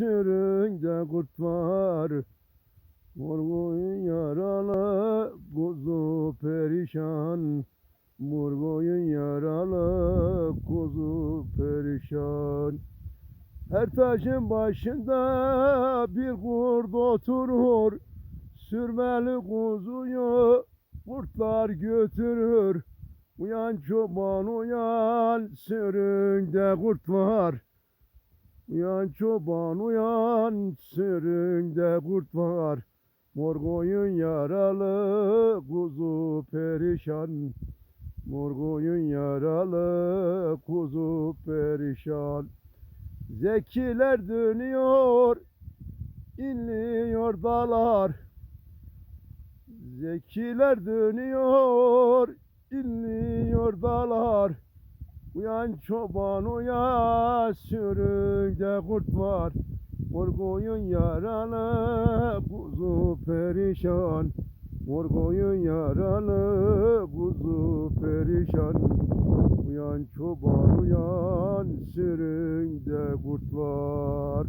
süründe kurt var. Morgoyun yaralı, kuzu perişan. Morgoyun yaralı, kuzu perişan. Her taşın başında bir kurt oturur. Sürmeli kuzuyu kurtlar götürür. Uyan çoban uyan, süründe kurt var. Uyan çoban uyan, süründe kurt var. Mor koyun yaralı, kuzu perişan. Mor koyun yaralı, kuzu perişan. Zekiler dönüyor, inliyor dalar. Zekiler dönüyor, inliyor dalar. Uyan çoban uyan, süründe kurt var. Mor koyun yaralı, kuzu perişan. Mor koyun yaralı, kuzu perişan. Uyan çoban uyan, süründe kurt var.